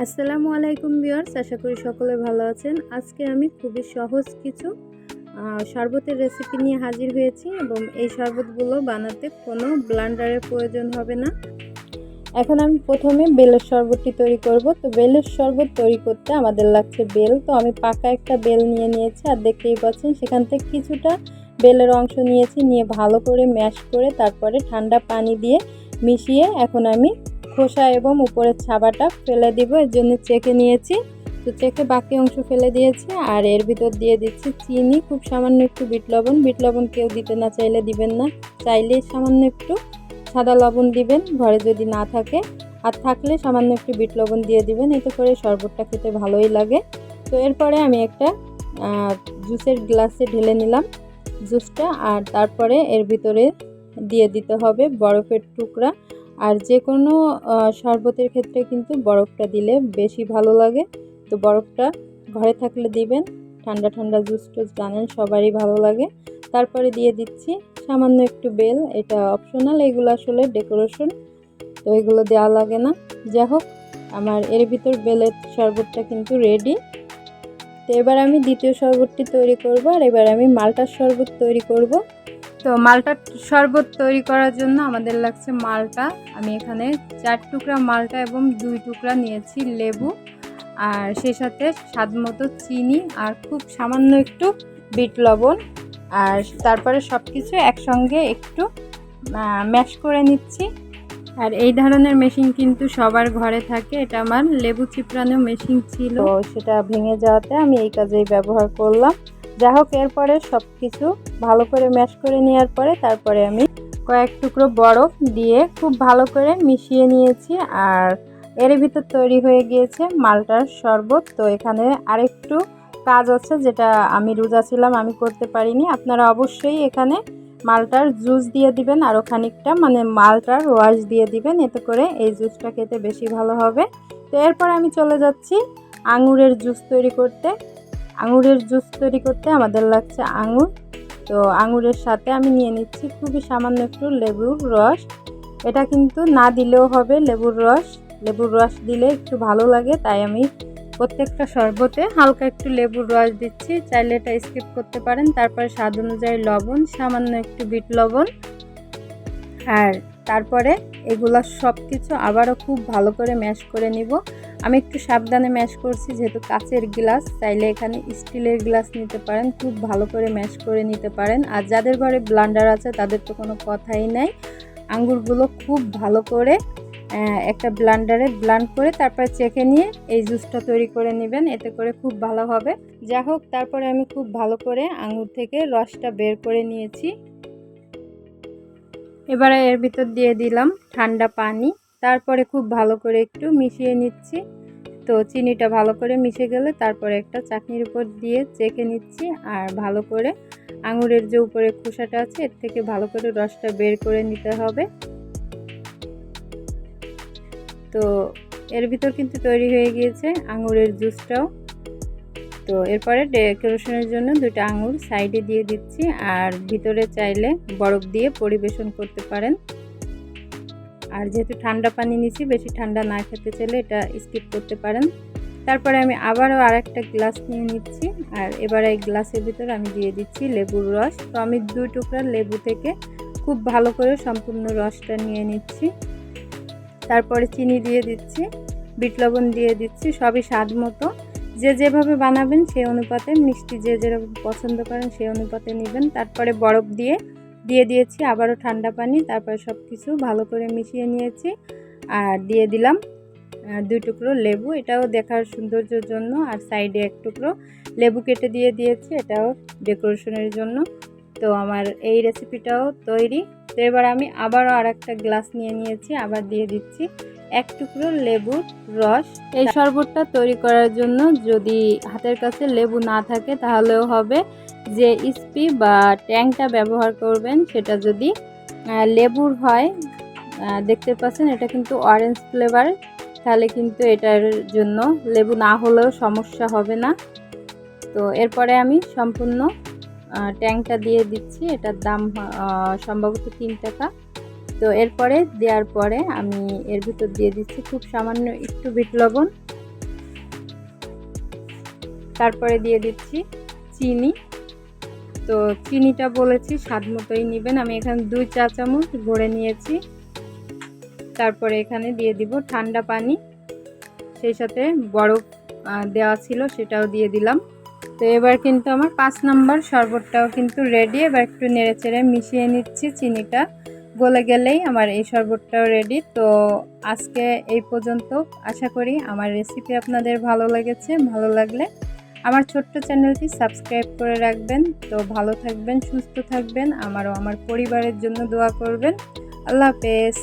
আসসালামু আলাইকুম বিয়ার্স আশা করি সকলে ভালো আছেন। আজকে আমি খুবই সহজ কিছু শরবতের রেসিপি নিয়ে হাজির হয়েছি এবং এই শরবতগুলো বানাতে কোনো ব্লান্ডারের প্রয়োজন হবে না। এখন আমি প্রথমে বেলের শরবতটি তৈরি করব। তো বেলের শরবত তৈরি করতে আমাদের লাগছে বেল। তো আমি পাকা একটা বেল নিয়ে নিয়েছি আর দেখতেই পাচ্ছেন সেখান থেকে কিছুটা বেলের অংশ নিয়েছি, নিয়ে ভালো করে ম্যাশ করে তারপরে ঠান্ডা পানি দিয়ে মিশিয়ে এখন আমি খোসা এবং উপরের ছাবাটা ফেলে দিব, এর জন্য চেকে নিয়েছি। তো চেকে বাকি অংশ ফেলে দিয়েছি, আর এর ভিতর দিয়ে দিচ্ছি চিনি, খুব সামান্য একটু বিট লবণ। বিট লবণ কেউ দিতে না চাইলে দিবেন না চাইলে সামান্য একটু সাদা লবণ দিবেন, ঘরে যদি না থাকে। আর থাকলে সামান্য একটু বিট লবণ দিয়ে দিবেন, এতে করে শরবতটা খেতে ভালোই লাগে। তো এরপরে আমি একটা জুসের গ্লাসে ঢেলে নিলাম জুসটা, আর তারপরে এর ভিতরে দিয়ে দিতে হবে বরফের টুকরা। আর যে কোনো শরবতের ক্ষেত্রে কিন্তু বরফটা দিলে বেশি ভালো লাগে। তো বরফটা ঘরে থাকলে দিবেন, ঠান্ডা ঠান্ডা জুস টুস জানেন সবারই ভালো লাগে। তারপরে দিয়ে দিচ্ছি সামান্য একটু বেল, এটা অপশনাল এগুলো আসলে ডেকোরেশন তো এগুলো দেওয়া লাগে না। যাই হোক, আমার এর ভিতর বেলের শরবতটা কিন্তু রেডি তো এবার আমি দ্বিতীয় শরবতটি তৈরি করব, আর এবার আমি মালটার শরবত তৈরি করব। তো মালটার শরবত তৈরি করার জন্য আমাদের লাগছে মালটা। আমি এখানে চার টুকরা মালটা এবং দুই টুকরা নিয়েছি লেবু আর সেই সাথে স্বাদ মতো চিনি আর খুব সামান্য একটু বিট লবণ। আর তারপরে সব কিছু একসঙ্গে একটু ম্যাশ করে নিচ্ছি। আর এই ধরনের মেশিন কিন্তু সবার ঘরে থাকে। এটা আমার লেবু চিপড়ানো মেশিন ছিল। সেটা ভেঙে যাওয়াতে আমি এই কাজেই ব্যবহার করলাম। যাই হোক, এরপরে সব কিছু ভালো করে ম্যাশ করে নেওয়ার পরে তারপরে আমি কয়েক টুকরো বরফ দিয়ে খুব ভালো করে মিশিয়ে নিয়েছি আর এর ভিতর তৈরি হয়ে গিয়েছে মালটার শরবত। তো এখানে আরেকটু কাজ আছে যেটা আমি রোজা ছিলাম, আমি করতে পারিনি। আপনারা অবশ্যই এখানে মালটার জুস দিয়ে দিবেন আরও খানিকটা মানে মালটার ওয়াশ দিয়ে দিবেন। এতে করে এই জুসটা খেতে বেশি ভালো হবে। তো এরপর আমি চলে যাচ্ছি আঙুরের জুস তৈরি করতে। আঙুরের জুস তৈরি করতে আমাদের লাগছে আঙুর। তো আঙুরের সাথে আমি নিয়ে নিচ্ছি খুবই সামান্য একটু লেবুর রস। এটা কিন্তু না দিলেও হবে লেবুর রস। লেবুর রস দিলে একটু ভালো লাগে, তাই আমি প্রত্যেকটা শরবতে হালকা একটু লেবুর রস দিচ্ছি। চাইলে এটা স্কিপ করতে পারেন। তারপরে স্বাদ অনুযায়ী লবণ, সামান্য একটু বিট লবণ। আর তারপরে এগুলো সব কিছু আবারও খুব ভালো করে ম্যাশ করে নিব। আমি একটু সাবধানে ম্যাশ করছি, যেহেতু কাচের গ্লাস, চাইলে এখানে স্টিলের গ্লাস নিতে পারেন, খুব ভালো করে ম্যাশ করে নিতে পারেন। আর যাদের ঘরে ব্লান্ডার আছে, তাদের তো কোনো কথাই নাই। আঙ্গুরগুলো খুব ভালো করে একটা ব্লান্ডারে ব্লান্ড করে তারপরে চেখে নিয়ে এই জুসটা তৈরি করে নেবেন, এতে করে খুব ভালো হবে। যা হোক, তারপরে আমি খুব ভালো করে আঙুর থেকে রসটা বের করে নিয়েছি। এবারে এর ভিতর দিয়ে দিলাম ঠান্ডা পানি। তারপরে খুব ভালো করে একটু মিশিয়ে নিচ্ছি। তো চিনিটা ভালো করে মিশে গেলে তারপরে একটা চাটনির উপর দিয়ে চেখে নিচ্ছি আর ভালো করে আঙুরের যে উপরে খোসাটা আছে, এর থেকে ভালো করে রসটা বের করে নিতে হবে। তো এর ভিতর কিন্তু তৈরি হয়ে গিয়েছে আঙুরের জুসটাও। তো এরপরে ডেকোরেশনের জন্য দুটো আঙুর সাইডে দিয়ে দিচ্ছি, আর ভিতরে চাইলে বরফ দিয়ে পরিবেশন করতে পারেন। আর যেহেতু ঠান্ডা পানি নিচ্ছি বেশি ঠান্ডা না খেতে চাইলে এটা স্কিপ করতে পারেন। তারপরে আমি আবারও আর একটা গ্লাস নিয়ে নিচ্ছি, আর এবার এই গ্লাসের ভিতরে আমি দিয়ে দিচ্ছি লেবুর রস। তো আমি দুই টুকরা লেবু থেকে খুব ভালো করে সম্পূর্ণ রসটা নিয়ে নিচ্ছি। তারপরে চিনি দিয়ে দিচ্ছি, বিট লবণ দিয়ে দিচ্ছি, সবই স্বাদ মতো। যে যেভাবে বানাবেন সেই অনুপাতে, মিষ্টি যে যেরকম পছন্দ করেন সেই অনুপাতে নেবেন। তারপরে বরফ দিয়ে দিয়ে দিয়েছি আবারও ঠান্ডা পানি, তারপরে সব কিছু ভালো করে মিশিয়ে নিয়েছি আর দিয়ে দিলাম দুই টুকরো লেবু। এটাও দেখার সৌন্দর্যের জন্য আর সাইডে এক টুকরো লেবু কেটে দিয়ে দিয়েছি, এটাও ডেকোরেশনের জন্য। তো আমার এই রেসিপিটাও তৈরি। তো এবার আমি আবারও আর একটা গ্লাস নিয়ে নিয়েছি, আবার দিয়ে দিচ্ছি। এক টুকরো লেবুর রস। এই শরবতটা তৈরি করার জন্য যদি হাতের কাছে লেবু না থাকে, তাহলেও হবে। যে স্পি বা ট্যাংটা ব্যবহার করবেন, সেটা যদি লেবুর হয় দেখতে পাচ্ছেন এটা কিন্তু অরেঞ্জ ফ্লেভার তাহলে কিন্তু এটার জন্য লেবু না হলেও সমস্যা হবে না। তো এরপরে আমি সম্পূর্ণ ট্যাংটা দিয়ে দিচ্ছি। এটার দাম সম্ভবত তিন টাকা। তো এরপরে দেওয়ার পরে আমি এর ভিতর দিয়ে দিচ্ছি খুব সামান্য একটু বিট লবণ। তারপরে দিয়ে দিচ্ছি চিনি। তো চিনিটা বলেছি, স্বাদ মতোই নেবেন। আমি এখানে দুই চা চামচ ভরে নিয়েছি। তারপরে এখানে দিয়ে দিব ঠান্ডা পানি। সেই সাথে বরফ দেওয়া ছিল সেটাও দিয়ে দিলাম। তো এবার কিন্তু আমার পাঁচ নাম্বার শরবতটাও কিন্তু রেডি এবার একটু নেড়ে চেড়ে মিশিয়ে নিচ্ছি চিনিটা। গলে গেলেই আমার এই শরবতটাও রেডি তো আজকে এই পর্যন্ত আশা করি আমার রেসিপি আপনাদের ভালো লেগেছে, ভালো লাগলে আমার ছোট্ট চ্যানেলটি সাবস্ক্রাইব করে রাখবেন। তো ভালো থাকবেন, সুস্থ থাকবেন, আমারও, আমার পরিবারের জন্য দোয়া করবেন। আল্লাহ হাফেজ।